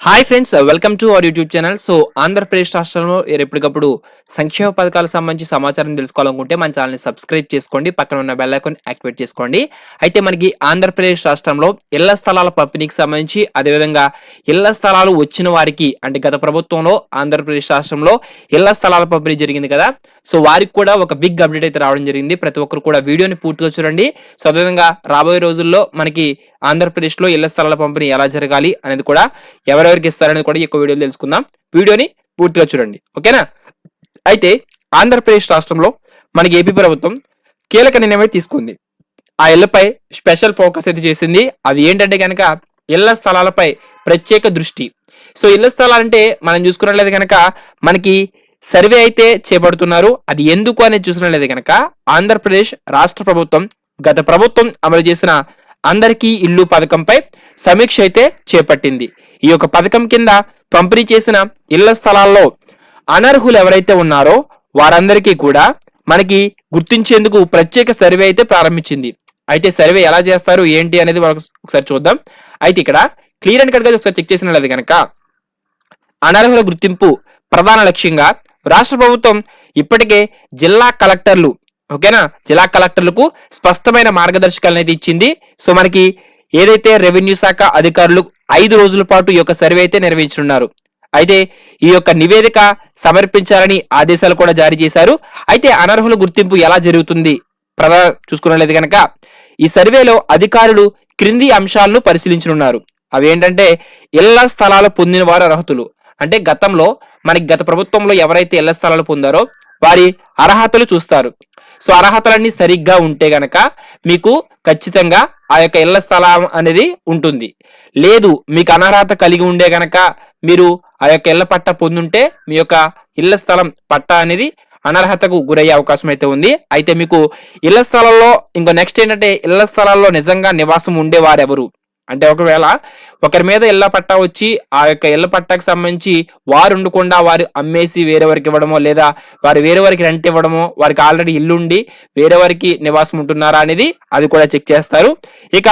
Hi friends welcome to our YouTube channel so Andhra Pradesh రాష్ట్రంలో ఎప్పటికప్పుడు సంక్షేమ పథకాలకు సంబంధించి సమాచారం తెలుసుకోవాలనుకుంటే మన ఛానల్ని సబ్స్క్రైబ్ చేసుకోండి పక్కన ఉన్న బెల్ ఐకాన్ యాక్టివేట్ చేసుకోండి. అయితే మనకి ఆంధ్రప్రదేశ్ రాష్ట్రంలో ఇళ్ళ స్థలాల పంపిణీకి సంబంధించి అదేవిధంగా ఇళ్ళ స్థలాలు వచ్చిన వారికి అంటే గత ప్రభుత్వంలో ఆంధ్రప్రదేశ్ రాష్ట్రంలో ఇళ్ళ స్థలాల పంపిణీ జరిగింది కదా. సో వారికి కూడా ఒక బిగ్ అప్డేట్ అయితే రావడం జరిగింది. ప్రతి ఒక్కరు కూడా వీడియోని పూర్తిగా చూడండి. సో అదేవిధంగా రాబోయే రోజుల్లో మనకి ఆంధ్రప్రదేశ్లో ఇళ్ళ స్థలాల పంపిణీ ఎలా జరగాలి అనేది కూడా ఎవరెవరికి ఇస్తారనేది కూడా ఈ వీడియోలు తెలుసుకుందాం. వీడియోని పూర్తిగా చూడండి. ఓకేనా? అయితే ఆంధ్రప్రదేశ్ రాష్ట్రంలో మనకి ఏపీ ప్రభుత్వం కీలక నిర్ణయం తీసుకుంది. ఆ ఇళ్ళపై స్పెషల్ ఫోకస్ అయితే చేసింది. అది ఏంటంటే కనుక ఇళ్ళ స్థలాలపై ప్రత్యేక దృష్టి. సో ఇళ్ళ స్థలాలంటే మనం చూసుకున్నట్లయితే కనుక మనకి సర్వే అయితే చేపడుతున్నారు. అది ఎందుకు అనేది చూసినట్లయితే కనుక ఆంధ్రప్రదేశ్ రాష్ట్ర ప్రభుత్వం గత ప్రభుత్వం అమలు చేసిన అందరికీ ఇల్లు పథకంపై సమీక్ష అయితే చేపట్టింది. ఈ యొక్క పథకం కింద పంపిణీ చేసిన ఇళ్ళ స్థలాల్లో అనర్హులు ఎవరైతే ఉన్నారో వారందరికీ కూడా మనకి గుర్తించేందుకు ప్రత్యేక సర్వే అయితే ప్రారంభించింది. అయితే సర్వే ఎలా చేస్తారు? ఏంటి అనేది ఒకసారి చూద్దాం. అయితే ఇక్కడ క్లియర్ అండ్ కట్గా ఒకసారి చెక్ చేసినట్లయితే కనుక అనర్హుల గుర్తింపు ప్రధాన లక్ష్యంగా రాష్ట్ర ప్రభుత్వం ఇప్పటికే జిల్లా కలెక్టర్లు ఓకేనా? జిల్లా కలెక్టర్లకు స్పష్టమైన మార్గదర్శకాలను అయితే ఇచ్చింది. సో మనకి ఏదైతే రెవెన్యూ శాఖ అధికారులు ఐదు రోజుల పాటు ఈ యొక్క సర్వే అయితే నిర్వహించనున్నారు. అయితే ఈ యొక్క నివేదిక సమర్పించాలని ఆదేశాలు కూడా జారీ చేశారు. అయితే అనర్హుల గుర్తింపు ఎలా జరుగుతుంది? ప్రధాన చూసుకున్నట్లయితే కనుక ఈ సర్వేలో అధికారులు క్రింది అంశాలను పరిశీలించనున్నారు. అవి ఏంటంటే ఇళ్ళ స్థలాలు పొందిన వారు అర్హతలు. అంటే గతంలో మనకి గత ప్రభుత్వంలో ఎవరైతే ఇళ్ళ స్థలాలు పొందారో వారి అర్హతలు చూస్తారు. సో అర్హతలన్నీ సరిగ్గా ఉంటే గనక మీకు ఖచ్చితంగా ఆ యొక్క ఇళ్ళ స్థలం అనేది ఉంటుంది. లేదు మీకు అనర్హత కలిగి ఉండే గనక మీరు ఆ యొక్క ఇళ్ళ పట్ట పొందుంటే మీ యొక్క ఇళ్ళ స్థలం పట్ట అనేది అనర్హతకు గురయ్యే అవకాశం అయితే ఉంది. అయితే మీకు ఇళ్ళ స్థలాల్లో ఇంకా నెక్స్ట్ ఏంటంటే ఇళ్ళ స్థలాల్లో నిజంగా నివాసం ఉండేవారెవరు? అంటే ఒకవేళ ఒకరి మీద ఇళ్ళ పట్టా వచ్చి ఆ యొక్క ఇళ్ళ పట్టాకు సంబంధించి వారు ఉండకుండా వారు అమ్మేసి వేరే వారికి ఇవ్వడమో లేదా వారు వేరే వారికి రెంట్ ఇవ్వడమో వారికి ఆల్రెడీ ఇల్లుండి వేరే వారికి నివాసం ఉంటున్నారా అనేది అది కూడా చెక్ చేస్తారు. ఇక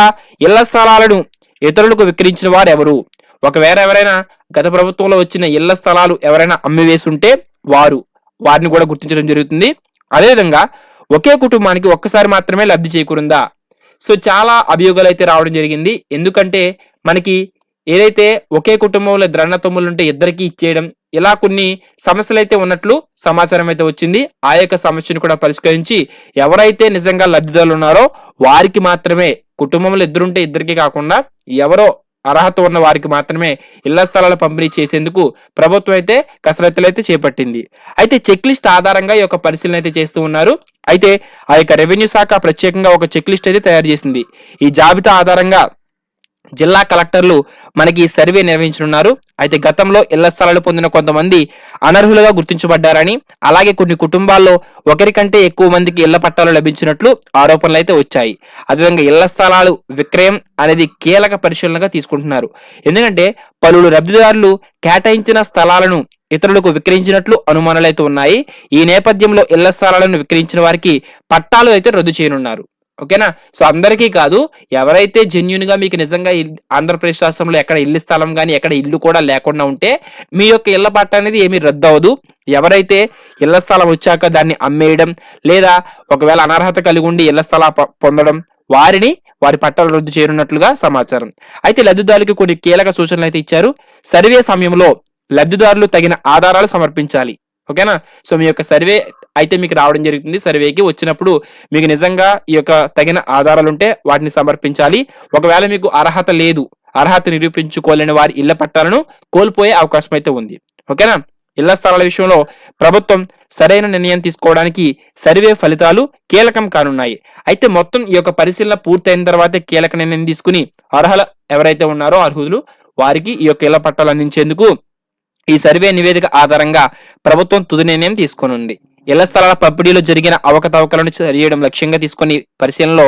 ఇళ్ళ స్థలాలను ఇతరులకు విక్రయించిన వారు ఎవరు? ఒకవేళ ఎవరైనా గత ప్రభుత్వంలో వచ్చిన ఇళ్ళ స్థలాలు ఎవరైనా అమ్మివేసి ఉంటే వారు వారిని కూడా గుర్తించడం జరుగుతుంది. అదేవిధంగా ఒకే కుటుంబానికి ఒక్కసారి మాత్రమే లబ్ధి చేకూరుందా? సో చాలా అభియోగాలు అయితే రావడం జరిగింది. ఎందుకంటే మనకి ఏదైతే ఒకే కుటుంబంలో ఇద్దరు అన్న ఉంటే ఇద్దరికి ఇచ్చేయడం ఇలా కొన్ని సమస్యలు అయితే ఉన్నట్లు సమాచారం అయితే వచ్చింది. ఆ యొక్క సమస్యను కూడా పరిష్కరించి ఎవరైతే నిజంగా లబ్ధిదారులు ఉన్నారో వారికి మాత్రమే కుటుంబంలో ఇద్దరుంటే ఇద్దరికి కాకుండా ఎవరో అర్హత ఉన్న వారికి మాత్రమే ఇళ్ళ స్థలాల పంపిణీ చేసేందుకు ప్రభుత్వం అయితే కసరత్తులు అయితే చేపట్టింది. అయితే చెక్ లిస్ట్ ఆధారంగా ఈ యొక్క పరిశీలన అయితే చేస్తూ ఉన్నారు. అయితే ఆ యొక్క రెవెన్యూ శాఖ ప్రత్యేకంగా ఒక చెక్ లిస్ట్ అయితే తయారు చేసింది. ఈ జాబితా ఆధారంగా జిల్లా కలెక్టర్లు మనకి ఈ సర్వే నిర్వహించనున్నారు. అయితే గతంలో ఇళ్ళ స్థలాలు పొందిన కొంతమంది అనర్హులుగా గుర్తించబడ్డారని అలాగే కొన్ని కుటుంబాల్లో ఒకరికంటే ఎక్కువ మందికి ఇళ్ళ పట్టాలు లభించినట్లు ఆరోపణలు అయితే వచ్చాయి. అదేవిధంగా ఇళ్ళ స్థలాలు విక్రయం అనేది కీలక పరిశీలనగా తీసుకుంటున్నారు. ఎందుకంటే పలువురు లబ్ధిదారులు కేటాయించిన స్థలాలను ఇతరులకు విక్రయించినట్లు అనుమానాలు అయితే ఉన్నాయి. ఈ నేపథ్యంలో ఇళ్ళ స్థలాలను విక్రయించిన వారికి పట్టాలు అయితే రద్దు చేయనున్నారు. ఓకేనా? సో అందరికీ కాదు ఎవరైతే జెన్యున్గా మీకు నిజంగా ఆంధ్రప్రదేశ్ రాష్ట్రంలో ఎక్కడ ఇల్లు స్థలం కానీ ఎక్కడ ఇల్లు కూడా లేకుండా ఉంటే మీ యొక్క ఇళ్ళ పట్ట అనేది ఏమీ రద్దు అవ్వదు ఎవరైతే ఇళ్ళ స్థలం వచ్చాక దాన్ని అమ్మేయడం లేదా ఒకవేళ అనర్హత కలిగి ఉండి ఇళ్ళ స్థల ప- పొందడం వారిని వారి పట్టాలు రద్దు చేయనున్నట్లుగా సమాచారం. అయితే లబ్ధిదారులకు కొన్ని కీలక సూచనలు అయితే ఇచ్చారు. సర్వే సమయంలో లబ్ధిదారులు తగిన ఆధారాలు సమర్పించాలి. ఓకేనా? సో మీ యొక్క సర్వే అయితే మీకు రావడం జరుగుతుంది. సర్వేకి వచ్చినప్పుడు మీకు నిజంగా ఈ యొక్క తగిన ఆధారాలు ఉంటే వాటిని సమర్పించాలి. ఒకవేళ మీకు అర్హత లేదు అర్హత నిరూపించుకోలేని వారి ఇళ్ళ పట్టాలను కోల్పోయే అవకాశం అయితే ఉంది. ఓకేనా? ఇళ్ళ స్థలాల విషయంలో ప్రభుత్వం సరైన నిర్ణయం తీసుకోవడానికి సర్వే ఫలితాలు కీలకం కానున్నాయి. అయితే మొత్తం ఈ యొక్క పరిశీలన పూర్తయిన తర్వాతే కీలక నిర్ణయం తీసుకుని అర్హత ఎవరైతే ఉన్నారో అర్హులు వారికి ఈ యొక్క ఇళ్ళ పట్టాలు అందించేందుకు ఈ సర్వే నివేదిక ఆధారంగా ప్రభుత్వం తుది నిర్ణయం తీసుకోనుంది. ఇళ్ళ స్థలాల పంపిణీలో జరిగిన అవకతవకలను సరియడం లక్ష్యంగా తీసుకొని పరిశీలనలో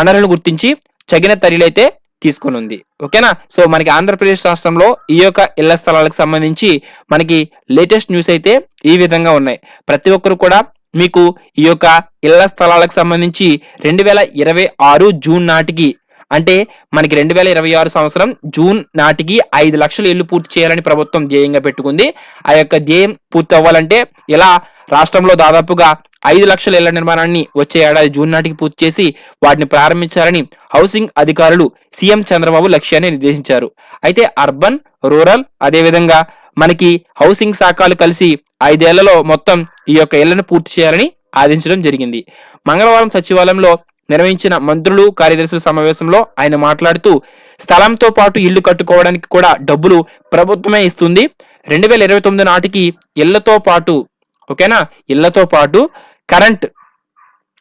అనర్హులను గుర్తించి చగిన తరిలైతే తీసుకునుంది. ఓకేనా? సో మనకి ఆంధ్రప్రదేశ్ రాష్ట్రంలో ఈ యొక్క ఇళ్ళ స్థలాలకు సంబంధించి మనకి లేటెస్ట్ న్యూస్ అయితే ఈ విధంగా ఉన్నాయి. ప్రతి ఒక్కరు కూడా మీకు ఈ యొక్క ఇళ్ళ స్థలాలకు సంబంధించి రెండు వేల ఇరవై ఆరు జూన్ నాటికి అంటే మనకి రెండు వేల ఇరవై ఆరు సంవత్సరం జూన్ నాటికి ఐదు లక్షల ఇల్లు పూర్తి చేయాలని ప్రభుత్వం ధ్యేయంగా పెట్టుకుంది. ఆ యొక్క ధ్యేయం పూర్తి అవ్వాలంటే ఇలా రాష్ట్రంలో దాదాపుగా ఐదు లక్షల ఇళ్ళ నిర్మాణాన్ని వచ్చే ఏడాది జూన్ నాటికి పూర్తి చేసి వాటిని ప్రారంభించాలని హౌసింగ్ అధికారులు సీఎం చంద్రబాబు లక్ష్యాన్ని నిర్దేశించారు. అయితే అర్బన్ రూరల్ అదేవిధంగా మనకి హౌసింగ్ శాఖలు కలిసి ఐదేళ్ళలో మొత్తం ఈ యొక్క ఇళ్ళను పూర్తి చేయాలని ఆదేశించడం జరిగింది. మంగళవారం సచివాలయంలో నిర్వహించిన మంత్రులు కార్యదర్శుల సమావేశంలో ఆయన మాట్లాడుతూ స్థలంతో పాటు ఇల్లు కట్టుకోవడానికి కూడా డబ్బులు ప్రభుత్వమే ఇస్తుంది. రెండు వేల ఇరవై తొమ్మిది నాటికి ఇళ్ళతో పాటు ఓకేనా? ఇళ్ళతో పాటు కరెంట్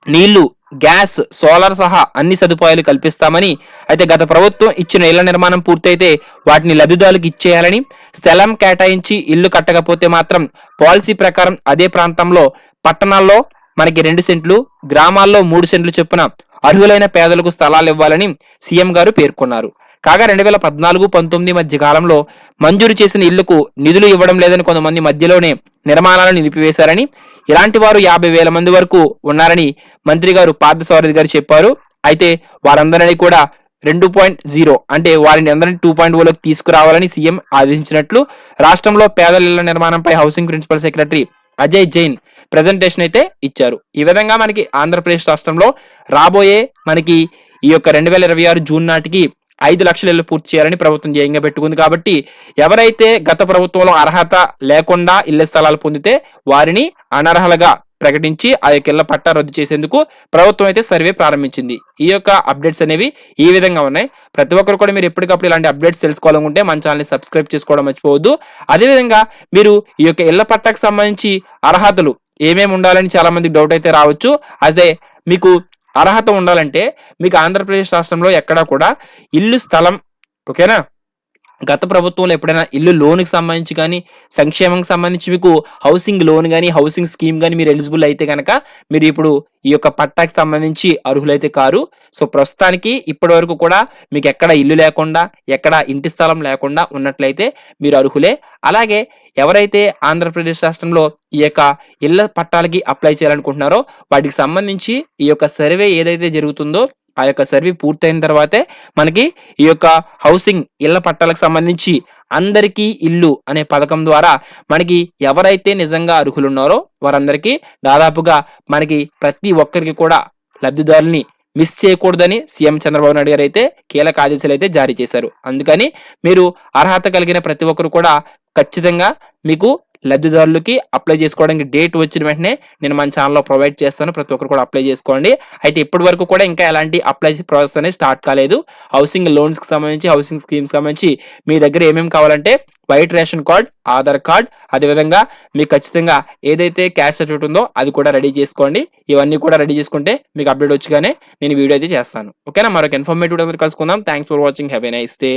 నీళ్ళు గ్యాస్ సోలార్ సహా అన్ని సదుపాయాలు కల్పిస్తామని అయితే గత ప్రభుత్వం ఇచ్చిన ఇళ్ళ నిర్మాణం పూర్తయితే వాటిని లబ్ధిదారులకు ఇచ్చేయాలని స్థలం కేటాయించి ఇల్లు కట్టకపోతే మాత్రం పాలసీ ప్రకారం అదే ప్రాంతంలో పట్టణాల్లో మనకి రెండు సెంట్లు గ్రామాల్లో మూడు సెంట్లు చొప్పున అర్హులైన పేదలకు స్థలాలు ఇవ్వాలని సీఎం గారు పేర్కొన్నారు. కాగా రెండు వేల పద్నాలుగు పంతొమ్మిది మధ్య కాలంలో మంజూరు చేసిన ఇళ్ళకు నిధులు ఇవ్వడం లేదని కొంతమంది మధ్యలోనే నిర్మాణాలను నిలిపివేశారని ఇలాంటి వారు యాభై వేల మంది వరకు ఉన్నారని మంత్రి గారు పార్థసారథి గారు చెప్పారు. అయితే వారందరినీ కూడా రెండు పాయింట్ జీరో అంటే వారిని అందరినీ టూ పాయింట్ ఓలోకి తీసుకురావాలని సీఎం ఆదేశించినట్లు రాష్ట్రంలో పేదల ఇళ్ళ నిర్మాణంపై housing principal secretary Ajay Jain presentation అయితే ఇచ్చారు. ఈ విధంగా మనకి ఆంధ్రప్రదేశ్ రాష్ట్రంలో రాబోయే మనకి ఈ యొక్క రెండు వేల ఇరవై ఆరు జూన్ నాటికి ఐదు లక్షల ఇళ్ళు పూర్తి చేయాలని ప్రభుత్వం ధ్యేయంగా పెట్టుకుంది కాబట్టి ఎవరైతే గత ప్రభుత్వంలో అర్హత లేకుండా ఇళ్ళ స్థలాలు పొందితే వారిని అనర్హలుగా ప్రకటించి ఆ యొక్క ఇళ్ళ పట్టా రద్దు చేసేందుకు ప్రభుత్వం అయితే సర్వే ప్రారంభించింది. ఈ యొక్క అప్డేట్స్ అనేవి ఈ విధంగా ఉన్నాయి. ప్రతి ఒక్కరు కూడా మీరు ఎప్పటికప్పుడు ఇలాంటి అప్డేట్స్ తెలుసుకోవాలనుకుంటే మన ఛానల్ని సబ్స్క్రైబ్ చేసుకోవడం మర్చిపోవద్దు. అదేవిధంగా మీరు ఈ యొక్క ఇళ్ళ పట్టాకు సంబంధించి అర్హతలు ఏమేమి ఉండాలని చాలా మందికి డౌట్ అయితే రావచ్చు. అదే మీకు అర్హత ఉండాలంటే మీకు ఆంధ్రప్రదేశ్ రాష్ట్రంలో ఎక్కడా కూడా ఇల్లు స్థలం ఓకేనా? గత ప్రభుత్వంలో ఎప్పుడైనా ఇల్లు లోన్కి సంబంధించి కానీ సంక్షేమంకి సంబంధించి మీకు హౌసింగ్ లోన్ కానీ హౌసింగ్ స్కీమ్ కానీ మీరు ఎలిజిబుల్ అయితే కనుక మీరు ఇప్పుడు ఈ యొక్క పట్టాకి సంబంధించి అర్హులైతే కారు. సో ప్రస్తుతానికి ఇప్పటి వరకు కూడా మీకు ఎక్కడ ఇల్లు లేకుండా ఎక్కడ ఇంటి స్థలం లేకుండా ఉన్నట్లయితే మీరు అర్హులే. అలాగే ఎవరైతే ఆంధ్రప్రదేశ్ రాష్ట్రంలో ఈ యొక్క ఇళ్ళ పట్టాలకి అప్లై చేయాలనుకుంటున్నారో వాటికి సంబంధించి ఈ యొక్క సర్వే ఏదైతే జరుగుతుందో ఆ యొక్క సర్వే పూర్తయిన తర్వాతే మనకి ఈ యొక్క హౌసింగ్ ఇళ్ళ పట్టాలకు సంబంధించి అందరికీ ఇల్లు అనే పథకం ద్వారా మనకి ఎవరైతే నిజంగా అర్హులున్నారో వారందరికీ దాదాపుగా మనకి ప్రతి ఒక్కరికి కూడా లబ్ధిదారుల్ని మిస్ చేయకూడదని సీఎం చంద్రబాబు నాయుడు గారు అయితే కీలక ఆదేశాలు అయితే జారీ చేశారు. అందుకని మీరు అర్హత కలిగిన ప్రతి ఒక్కరు కూడా ఖచ్చితంగా మీకు లబ్ధిదారులకి అప్లై చేసుకోవడానికి డేట్ వచ్చిన వెంటనే నేను మన ఛానల్లో ప్రొవైడ్ చేస్తాను. ప్రతి ఒక్కరు కూడా అప్లై చేసుకోండి. అయితే ఇప్పటి వరకు కూడా ఇంకా ఎలాంటి అప్లై ప్రాసెస్ అనేది స్టార్ట్ కాలేదు. హౌసింగ్ లోన్స్కి సంబంధించి హౌసింగ్ స్కీమ్స్ సంబంధించి మీ దగ్గర ఏమేమి కావాలంటే white ration card Aadhaar card అదేవిధంగా మీకు ఖచ్చితంగా ఏదైతే క్యాష్ సర్టిఫికేట్ ఉందో అది కూడా రెడీ చేసుకోండి. ఇవన్నీ కూడా రెడీ చేసుకుంటే మీకు అప్డేట్ వచ్చిగానే నేను వీడియో అయితే చేస్తాను. ఓకేనా మరొక ఇన్ఫర్మేటివ్ కలుసుకుందాం. Thanks for watching have a nice day